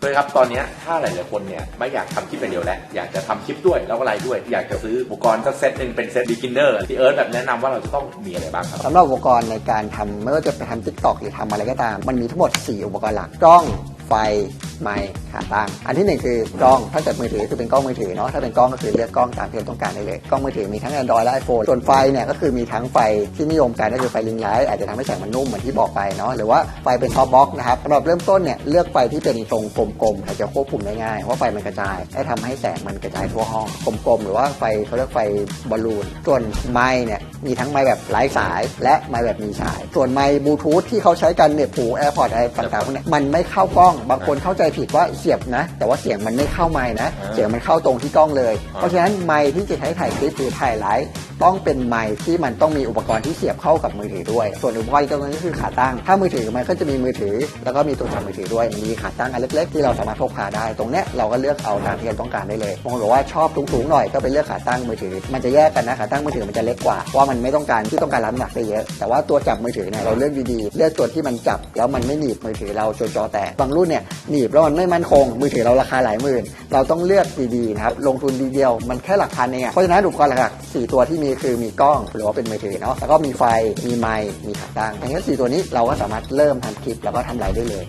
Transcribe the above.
เพื่อนครับตอนนี้ถ้าหลายๆคนเนี่ยไม่อยากทำคลิปอย่างเดียวแล้วอยากจะทำคลิปด้วยแล้วก็ไลฟ์ด้วย อยากจะซื้ออุปกรณ์สักเซตหนึ่งเป็นเซตบิ๊กินเนอร์ที่เอิร์ธแบบแนะนำว่าเราจะต้องมีอะไรบ้างครับสำหรับอุปกรณ์ในการทำไม่ว่าจะไปทำทิกตอกหรือทำอะไรก็ตาม มันมีทั้งหมด 4 อุปกรณ์หลักกล้อง ไฟไมค์ขาตั้ง อันที่หนึ่งคือกล้อง ถ้าเกิดมือถือคือเป็นกล้องมือถือเนาะ ถ้าเป็นกล้องก็คือเลือกกล้องตามที่เราต้องการได้เลย กล้องมือถือมีทั้ง Android และ iPhone ส่วนไฟเนี่ยก็คือมีทั้งไฟที่นิยมกันก็คือไฟลิงไลท์อาจจะทำให้แสงมันนุ่มเหมือนที่บอกไปเนาะ หรือว่าไฟเป็นท็อปบ็อกนะครับสำหรับเริ่มต้นเนี่ยเลือกไฟที่เป็นทรงกลมๆอาจจะควบคุมได้ง่ายเพราะไฟมันกระจายให้ทำให้แสงมันกระจายทั่วห้องกลมๆหรือว่าไฟเขาเรียกไฟบอลลูน ส่วนไมค์เนี่ยมีทั้งไมค์แบบไร้สาย และไมค์แบบมีสาย ส่วนไมค์บลูทูธที่เขาใช้กันเนี่ยหูแอร์พอร์ตอะไรต่างๆพวกนี้มันไม่เข้ากล้องบางคนเข้าใจผิดว่าเสียบนะ แต่ว่าเสียงมันไม่เข้าไมค์นะอ่าเสียงมันเข้าตรงที่กล้องเลยอ่าเพราะฉะนั้นไมค์ที่จะใช้ถ่ายคลิปหรือถ่ายไลฟ์ต้องเป็นไมค์ที่มันต้องมีอุปกรณ์ที่เสียบเข้ากับมือถือด้วย ส่วนอุปกรณ์อีกตัวนึงก็คือขาตั้ง ถ้ามือถือมันก็จะมีมือถือ แล้วก็มีตัวจับมือถือด้วยมันมีขาตั้งอันเล็กๆ ที่เราสามารถพกพาได้ ตรงเนี้ยเราก็เลือกเอาตามที่เราต้องการได้เลยบางคนบอกว่าชอบสูงๆหน่อยก็ไปเลือกขาตั้งมือถือ มันจะแยกกันนะขาตั้งมือถือมันจะเล็กกว่าเพราะว่ามันไม่ต้องการที่ต้องการรับน้ำหนักได้เยอะ แต่ว่าตัวจับมือถือเนี่ยเราเลือกดีๆ เลือกตัวที่มันจับแล้วมันไม่หนีบมือถือเราจนจอแตก บางรุ่นเนี่ยหนีบแล้วมันไม่มั่นคง มือถือเราราคาหลายหมื่น เราต้องเลือกดีๆนะครับ ลงทุนดีเดียวมันแค่หลักพันเองเพราะฉะนั้นอุปกรณ์หลักๆสี่ตัวที่มีคือมีกล้องหรือว่าเป็นมือถือเนาะแล้วก็มีไฟมีไมค์มีขาตั้งอย่างนี้นสี่ตัวนี้เราก็สามารถเริ่มทำคลิปแล้วก็ทำไลฟ์ได้เลย